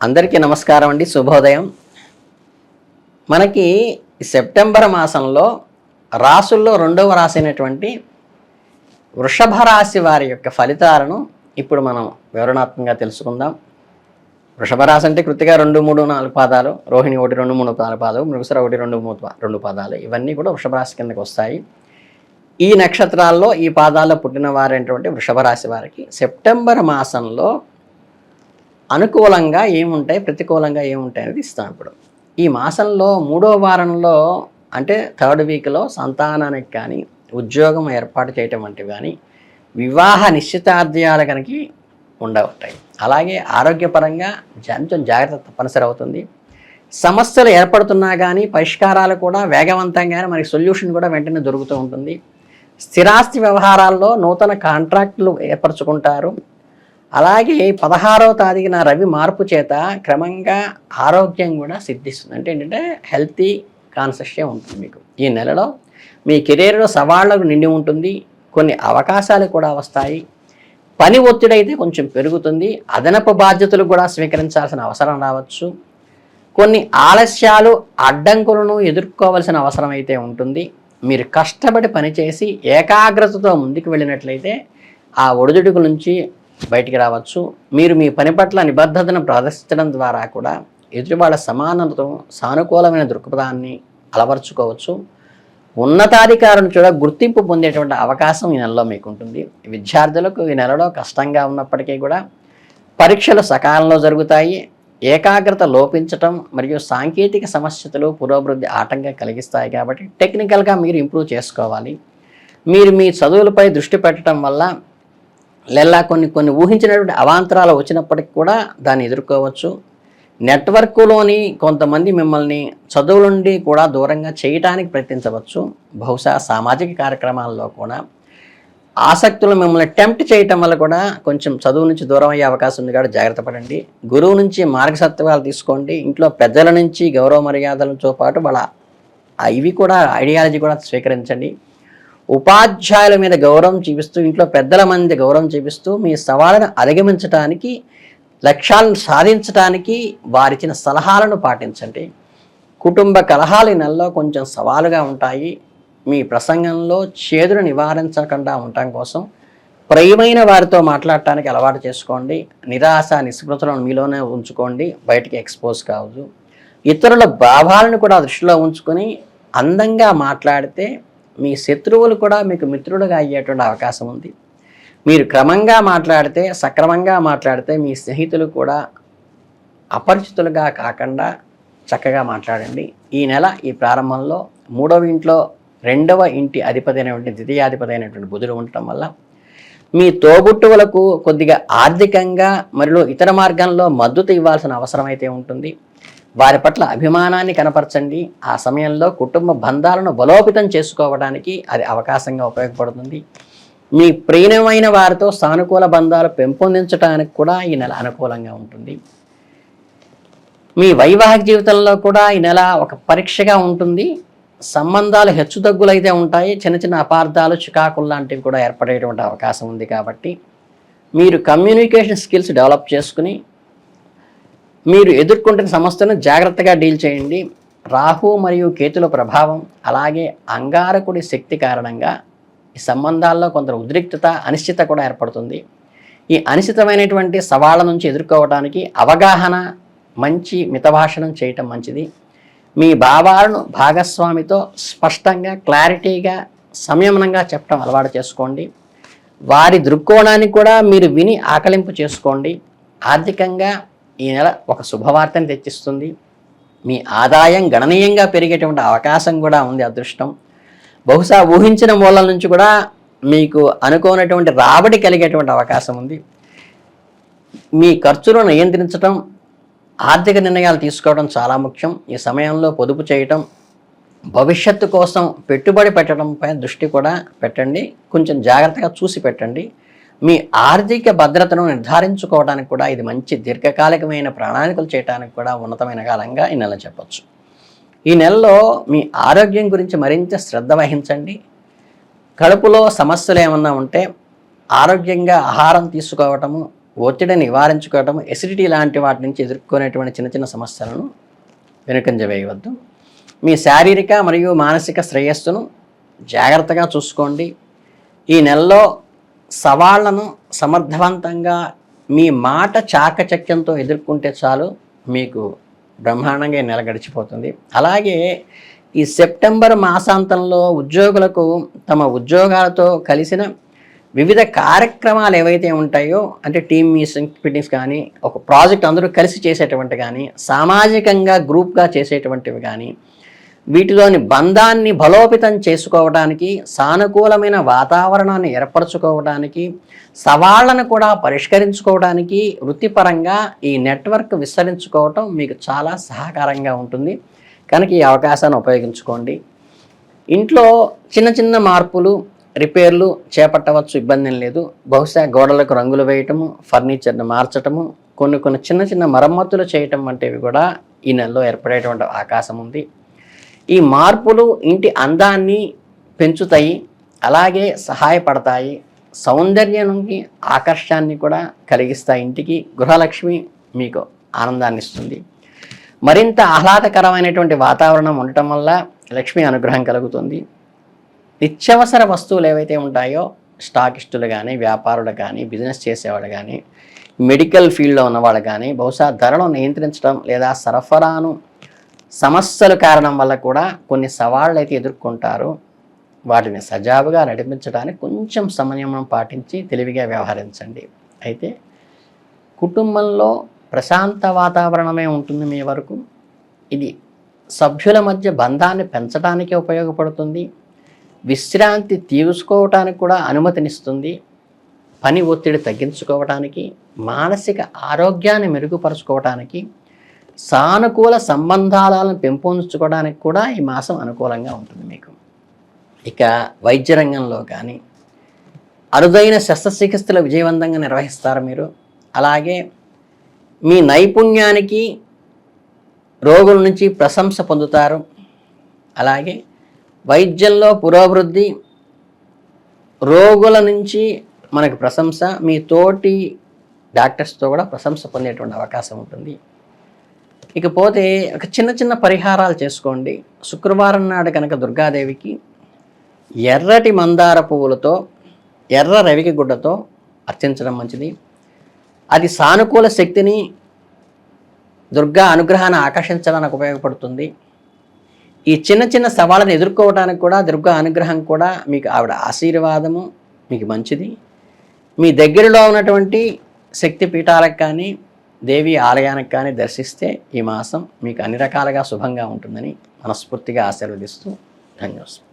అందరికీ నమస్కారం అండి శుభోదయం. మనకి సెప్టెంబర్ మాసంలో రాసుల్లో రెండవ రాశి అయినటువంటి వృషభ రాశి వారి యొక్క ఫలితాలను ఇప్పుడు మనం వివరణాత్మకంగా తెలుసుకుందాం. వృషభ రాశి అంటే కృతిగా రెండు మూడు నాలుగు పాదాలు రోహిణి ఒకటి రెండు మూడు నాలుగు పాదాలు మృగసర ఒకటి రెండు మూడు రెండు పాదాలు ఇవన్నీ కూడా వృషభ రాశి కిందకి వస్తాయి. ఈ నక్షత్రాల్లో ఈ పాదాల్లో పుట్టిన వారైనటువంటి వృషభ రాశి వారికి సెప్టెంబర్ మాసంలో అనుకూలంగా ఏముంటాయి ప్రతికూలంగా ఏముంటాయి అనేది ఇస్తాం ఇప్పుడు. ఈ మాసంలో మూడో వారంలో అంటే థర్డ్ వీక్లో సంతానానికి కానీ ఉద్యోగం ఏర్పాటు చేయటం వంటివి కానీ వివాహ నిశ్చితార్థాలు కనుక ఉండవుతాయి అలాగే ఆరోగ్యపరంగా కొంచెం జాగ్రత్త తప్పనిసరి అవుతుంది. సమస్యలు ఏర్పడుతున్నా కానీ పరిష్కారాలు కూడా వేగవంతంగానే మనకి సొల్యూషన్ కూడా వెంటనే దొరుకుతూ ఉంటుంది. స్థిరాస్తి వ్యవహారాల్లో నూతన కాంట్రాక్టులు ఏర్పరచుకుంటారు. అలాగే పదహారవ తారీఖున రవి మార్పు చేత క్రమంగా ఆరోగ్యం కూడా సిద్ధిస్తుంది. అంటే ఏంటంటే హెల్తీ కాన్సెస్టే ఉంటుంది మీకు. ఈ నెలలో మీ కెరీర్లో సవాళ్ళకు నిండి ఉంటుంది. కొన్ని అవకాశాలు కూడా వస్తాయి. పని ఒత్తిడి అయితే కొంచెం పెరుగుతుంది. అదనపు బాధ్యతలు కూడా స్వీకరించాల్సిన అవసరం రావచ్చు. కొన్ని ఆలస్యాలు అడ్డంకులను ఎదుర్కోవాల్సిన అవసరం అయితే ఉంటుంది. మీరు కష్టపడి పనిచేసి ఏకాగ్రతతో ముందుకు వెళ్ళినట్లయితే ఆ ఒడిదుడుకు నుంచి బయటికి రావచ్చు. మీరు మీ పని పట్ల నిబద్ధతను ప్రదర్శించడం ద్వారా కూడా ఎదుటివాళ్ళ సమానతతో సానుకూలమైన దృక్పథాన్ని అలవర్చుకోవచ్చు. ఉన్నతాధికారులు కూడా గుర్తింపు పొందేటువంటి అవకాశం ఈ నెలలో మీకు ఉంటుంది విద్యార్థులకు ఈ నెలలో కష్టంగా ఉన్నప్పటికీ కూడా పరీక్షలు సకాలంలో జరుగుతాయి. ఏకాగ్రత లోపించటం మరియు సాంకేతిక సమస్యలు పురోభివృద్ధి ఆటంకం కలిగిస్తాయి కాబట్టి టెక్నికల్గా మీరు ఇంప్రూవ్ చేసుకోవాలి. మీరు మీ చదువులపై దృష్టి పెట్టడం వల్ల లేదా కొన్ని కొన్ని ఊహించినటువంటి అవాంతరాలు వచ్చినప్పటికి కూడా దాన్ని ఎదుర్కోవచ్చు. నెట్వర్క్లోని కొంతమంది మిమ్మల్ని చదువు నుండి కూడా దూరంగా చేయటానికి ప్రయత్నించవచ్చు. బహుశా సామాజిక కార్యక్రమాల్లో కూడా. ఆసక్తులు మిమ్మల్ని టెంప్ట్ చేయటం వల్ల కూడా కొంచెం చదువు నుంచి దూరం అయ్యే అవకాశం ఉంది కాబట్టి జాగ్రత్త పడండి. గురువు నుంచి మార్గసత్వాలు తీసుకోండి. ఇంట్లో పెద్దల నుంచి గౌరవ మర్యాదలతో పాటు వాళ్ళ ఇవి కూడా ఐడియాలజీ కూడా స్వీకరించండి. ఉపాధ్యాయుల మీద గౌరవం చూపిస్తూ ఇంట్లో పెద్దల మంది గౌరవం చూపిస్తూ మీ సవాళ్ళను అధిగమించడానికి లక్ష్యాలను సాధించడానికి వారిచ్చిన సలహాలను పాటించండి. కుటుంబ కలహాలు ఈ నెలలో కొంచెం సవాలుగా ఉంటాయి. మీ ప్రసంగంలో చేదును నివారించకుండా ఉండటం కోసం ప్రియమైన వారితో మాట్లాడటానికి అలవాటు చేసుకోండి. నిరాశ నిస్పృతులను మీలోనే ఉంచుకోండి. బయటికి ఎక్స్పోజ్ కావద్దు. ఇతరుల భావాలను కూడా దృష్టిలో ఉంచుకొని అందంగా మాట్లాడితే మీ శత్రువులు కూడా మీకు మిత్రులుగా అయ్యేటువంటి అవకాశం ఉంది. మీరు క్రమంగా మాట్లాడితే సక్రమంగా మాట్లాడితే మీ స్నేహితులు కూడా అపరిచితులుగా కాకుండా చక్కగా మాట్లాడండి. ఈ నెల ఈ ప్రారంభంలో మూడవ ఇంట్లో రెండవ ఇంటి అధిపతి అయినటువంటి ద్వితీయాధిపతి అయినటువంటి బుధుడు ఉండటం వల్ల మీ తోబుట్టువులకు కొద్దిగా ఆర్థికంగా మరియు ఇతర మార్గంలో మద్దతు ఇవ్వాల్సిన అవసరం అయితే ఉంటుంది. వారి పట్ల అభిమానాన్ని కనపరచండి. ఆ సమయంలో కుటుంబ బంధాలను బలోపేతం చేసుకోవడానికి అది అవకాశంగా ఉపయోగపడుతుంది. మీ ప్రియమైన వారితో సానుకూల బంధాలు పెంపొందించడానికి కూడా ఈ నెల అనుకూలంగా ఉంటుంది. మీ వైవాహిక జీవితంలో కూడా ఈ నెల ఒక పరీక్షగా ఉంటుంది. సంబంధాలు హెచ్చుతగ్గులైతే ఉంటాయి. చిన్న చిన్న అపార్థాలు చికాకులు లాంటివి కూడా ఏర్పడేటువంటి అవకాశం ఉంది కాబట్టి మీరు కమ్యూనికేషన్ స్కిల్స్ డెవలప్ చేసుకుని మీరు ఎదుర్కొంటున్న సమస్యను జాగ్రత్తగా డీల్ చేయండి. రాహు మరియు కేతుల ప్రభావం అలాగే అంగారకుడి శక్తి కారణంగా ఈ సంబంధాల్లో కొంత ఉద్రిక్తత అనిశ్చిత కూడా ఏర్పడుతుంది. ఈ అనిశ్చితమైనటువంటి సవాళ్ళ నుంచి ఎదుర్కోవడానికి అవగాహన మంచి మితభాషణం చేయటం మంచిది. మీ భావాలను భాగస్వామితో స్పష్టంగా క్లారిటీగా సంయమనంగా చెప్పడం అలవాటు చేసుకోండి. వారి దృక్కోణాన్ని కూడా మీరు విని ఆకలింపు చేసుకోండి. ఆర్థికంగా ఈ నెల ఒక శుభవార్తని తెచ్చిస్తుంది. మీ ఆదాయం గణనీయంగా పెరిగేటువంటి అవకాశం కూడా ఉంది అదృష్టం. బహుశా ఊహించిన మూలాల నుంచి కూడా మీకు అనుకోనటువంటి రాబడి కలిగేటువంటి అవకాశం ఉంది. మీ ఖర్చులను నియంత్రించడం ఆర్థిక నిర్ణయాలు తీసుకోవడం చాలా ముఖ్యం. ఈ సమయంలో పొదుపు చేయటం భవిష్యత్తు కోసం పెట్టుబడి పెట్టడంపై దృష్టి కూడా పెట్టండి. కొంచెం జాగ్రత్తగా చూసి పెట్టండి. మీ ఆర్థిక భద్రతను నిర్ధారించుకోవడానికి కూడా ఇది మంచి దీర్ఘకాలికమైన ప్రణాళికలు చేయడానికి కూడా ఉన్నతమైన కాలంగా ఈ నెల చెప్పచ్చు. ఈ నెలలో మీ ఆరోగ్యం గురించి మరింత శ్రద్ధ వహించండి. కడుపులో సమస్యలు ఏమన్నా ఉంటే ఆరోగ్యంగా ఆహారం తీసుకోవటము ఒత్తిడిని నివారించుకోవటం ఎసిడిటీ లాంటి వాటి నుంచి ఎదుర్కొనేటువంటి చిన్న చిన్న సమస్యలను వెనుకంజ వేయవద్దు. మీ శారీరక మరియు మానసిక శ్రేయస్సును జాగ్రత్తగా చూసుకోండి. ఈ నెలలో సవాళ్ళను సమర్థవంతంగా మీ మాట చాకచక్యంతో ఎదుర్కొంటే చాలు మీకు బ్రహ్మాండంగా నెల గడిచిపోతుంది. అలాగే ఈ సెప్టెంబర్ మాసాంతంలో ఉద్యోగులకు తమ ఉద్యోగాలతో కలిసిన వివిధ కార్యక్రమాలు ఏవైతే ఉంటాయో అంటే టీమ్ మీటింగ్ మీటింగ్స్ కానీ ఒక ప్రాజెక్ట్ అందరూ కలిసి చేసేటువంటి కానీ సామాజికంగా గ్రూప్గా చేసేటువంటివి కానీ వీటిలోని బంధాన్ని బలోపేతం చేసుకోవడానికి సానుకూలమైన వాతావరణాన్ని ఏర్పరచుకోవడానికి సవాళ్ళను కూడా పరిష్కరించుకోవడానికి వృత్తిపరంగా ఈ నెట్వర్క్ విస్తరించుకోవటం మీకు చాలా సహకారంగా ఉంటుంది. కనుక ఈ అవకాశాన్ని ఉపయోగించుకోండి. ఇంట్లో చిన్న చిన్న మార్పులు రిపేర్లు చేపట్టవచ్చు ఇబ్బంది లేదు. బహుశా గోడలకు రంగులు వేయటము ఫర్నిచర్ని మార్చటము కొన్ని కొన్ని చిన్న చిన్న మరమ్మతులు చేయటం వంటివి కూడా ఈ నెలలో ఏర్పడేటువంటి అవకాశం ఉంది. ఈ మార్పులు ఇంటి అందాన్ని పెంచుతాయి అలాగే సహాయపడతాయి సౌందర్యానికి ఆకర్షాన్ని కూడా కలిగిస్తాయి ఇంటికి. గృహలక్ష్మి మీకు ఆనందాన్ని ఇస్తుంది. మరింత ఆహ్లాదకరమైనటువంటి వాతావరణం ఉండటం వల్ల లక్ష్మి అనుగ్రహం కలుగుతుంది. నిత్యవసర వస్తువులు ఏవైతే ఉంటాయో స్టాకిస్టులు కానీ వ్యాపారులు కానీ బిజినెస్ చేసేవాళ్ళు కానీ మెడికల్ ఫీల్డ్లో ఉన్నవాళ్ళు కానీ బహుశా ధరలను నియంత్రించడం లేదా సరఫరాను సమస్యల కారణం వల్ల కూడా కొన్ని సవాళ్ళు అయితే ఎదుర్కొంటారు. వాటిని సజావుగా నడిపించడానికి కొంచెం సమన్వయం పాటించి తెలివిగా వ్యవహరించండి. అయితే కుటుంబంలో ప్రశాంత వాతావరణమే ఉంటుంది మీ వరకు. ఇది సభ్యుల మధ్య బంధాన్ని పెంచడానికి ఉపయోగపడుతుంది. విశ్రాంతి తీసుకోవటానికి కూడా అనుమతినిస్తుంది. పని ఒత్తిడి తగ్గించుకోవటానికి మానసిక ఆరోగ్యాన్ని మెరుగుపరుచుకోవటానికి సానుకూల సంబంధాలను పెంపొందించుకోవడానికి కూడా ఈ మాసం అనుకూలంగా ఉంటుంది మీకు. ఇక వైద్య రంగంలో కానీ అరుదైన శస్త్రచికిత్సలు విజయవంతంగా నిర్వహిస్తారు మీరు. అలాగే మీ నైపుణ్యానికి రోగుల నుంచి ప్రశంస పొందుతారు. అలాగే వైద్యంలో పురోభివృద్ధి రోగుల నుంచి మనకు ప్రశంస మీ తోటి డాక్టర్స్తో కూడా ప్రశంస పొందేటువంటి అవకాశం ఉంటుంది. ఇకపోతే ఒక చిన్న చిన్న పరిహారాలు చేసుకోండి. శుక్రవారం నాడు కనుక దుర్గాదేవికి ఎర్రటి మందార పువ్వులతో ఎర్ర రవికి గుడ్డతో అర్చించడం మంచిది. అది సానుకూల శక్తిని దుర్గా అనుగ్రహాన్ని ఆకర్షించడానికి ఉపయోగపడుతుంది. ఈ చిన్న చిన్న సవాళ్ళను ఎదుర్కోవడానికి కూడా దుర్గా అనుగ్రహం కూడా మీకు ఆవిడ ఆశీర్వాదము మీకు మంచిది. మీ దగ్గరలో ఉన్నటువంటి శక్తి పీఠాలకు కానీ దేవి ఆలయానికి కానీ దర్శిస్తే ఈ మాసం మీకు అన్ని రకాలుగా శుభంగా ఉంటుందని మనస్ఫూర్తిగా ఆశీర్వదిస్తూ ధన్యవాదాలు.